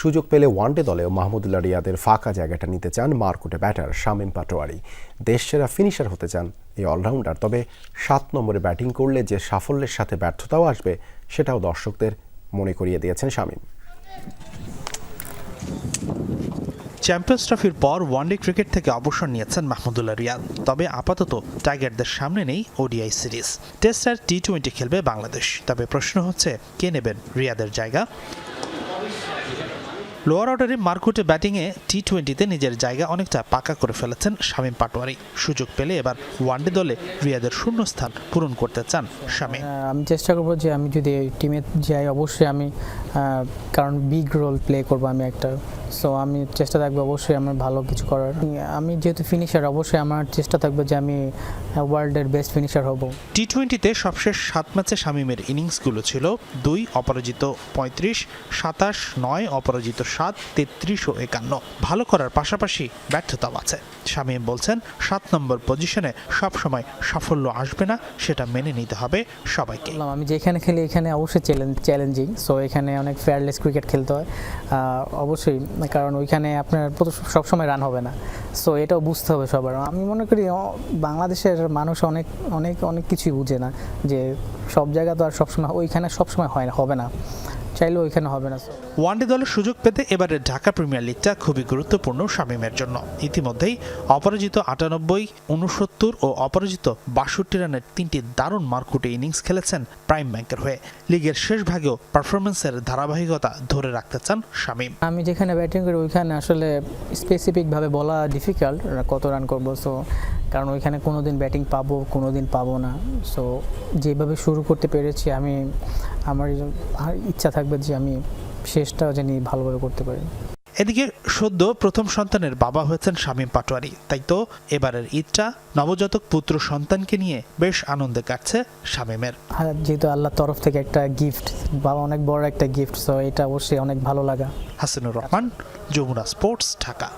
সুযোগ পেলে ওয়ানডে দলেও মাহমুদুল্লাহ রিয়াদের ফাঁকা জায়গাটা নিতে চান মারকুটে ব্যাটার শামীম পাটোয়ারি। দেশসেরা ফিনিশার হতে চান এই অলরাউন্ডার, তবে সাত নম্বরে ব্যাটিং করলে যে সাফল্যের সাথে ব্যর্থতাও আসবে সেটাও দর্শকদের মনে করিয়ে দিয়েছেন শামীম। চ্যাম্পিয়ন্স ট্রফির পর ওয়ানডে ক্রিকেট থেকে অবসর নিয়েছেন মাহমুদুল্লাহ রিয়াদ, তবে আপাতত টাইগারদের সামনে নেই ওডিআই সিরিজ। টেস্ট আর টি টোয়েন্টি খেলবে বাংলাদেশ, তবে প্রশ্ন হচ্ছে কে নেবেন রিয়াদের জায়গা? লোয়ার অর্ডারে মার্কুটে ব্যাটিংয়ে টি টোয়েন্টিতে নিজের জায়গা অনেকটা পাকা করে ফেলেছেন শামীম পাটোয়ারি। সুযোগ পেলে এবার ওয়ানডে দলে রিয়াদের শূন্য স্থান পূরণ করতে চান শামীম। আমি চেষ্টা করব যে আমি যদি টিমে যাই, অবশ্যই আমি কারণ বিগ রোল প্লে করব আমি একটা সো আমি চেষ্টা থাকব অবশ্যই আমার ভালো কিছু করার। আমি যেহেতু ফিনিশার অবশ্যই আমার চেষ্টা থাকবে যে আমি ওয়ার্ল্ডের বেস্ট ফিনিশার হব। টি টোয়েন্টিতে সবশেষ সাত ম্যাচে শামীমের ইনিংসগুলো ছিল। দুই অপরাজিত পঁয়ত্রিশ সাতাশ নয় অপরাজিত সাত তেত্রিশ ও একান্ন। ভালো করার পাশাপাশি ব্যর্থতাও আছে। শামীম বলছেন সাত নম্বর পজিশনে সবসময় সাফল্য আসবে না সেটা মেনে নিতে হবে সবাইকে। আমি যেখানে খেলি এখানে অবশ্যই চ্যালেঞ্জিং সো এখানে অনেক ফেয়ারলেস ক্রিকেট খেলতে হয়। অবশ্যই কারণ ওইখানে আপনার সব সময় রান হবে না। সো এটাও বুঝতে হবে সবার। আমি মনে করি বাংলাদেশের মানুষ অনেক অনেক অনেক কিছুই বুঝে না যে সব জায়গা তো আর সবসময় ওইখানে সবসময় হয় না, হবে না। চাইলেও ওইখানে হবে না ওয়ানডে দলের সুযোগ পেতে এবারে ঢাকা প্রিমিয়ার লিগটা খুবই গুরুত্বপূর্ণ শামীমের জন্য। ইতিমধ্যেই অপরাজিত আটানব্বই উনসত্তর ও অপরাজিত বাষট্টি রানের তিনটি দারুণ মারকুটে ইনিংস খেলেছেন প্রাইম ব্যাংকের হয়ে। লিগের শেষ ভাগেও পারফরমেন্সের ধারাবাহিকতা ধরে রাখতে চান শামীম। আমি যেখানে ব্যাটিং করি ওইখানে আসলে স্পেসিফিকভাবে বলা ডিফিকাল্ট কত রান করব সো কারণ ওইখানে কোনো দিন ব্যাটিং পাবো কোনো দিন পাবো না। সো যেভাবে শুরু করতে পেরেছি আমি আমার ইচ্ছা থাকবে যে আমি শেষটাও জানি ভালোভাবে করতে পারি। এদিকে সদ্য প্রথম সন্তানের বাবা হয়েছেন শামীম পাটোয়ারি। তাই তো এবারের ঈদটা নবজাতক পুত্র সন্তানকে নিয়ে বেশ আনন্দে কাটছে শামীমের। আর যেহেতু আল্লাহর তরফ থেকে একটা গিফট বা অনেক বড় একটা গিফট সো এটা অবশ্যই অনেক ভালো লাগা। হাসিনুর রহমান যমুনা স্পোর্টস ঢাকা।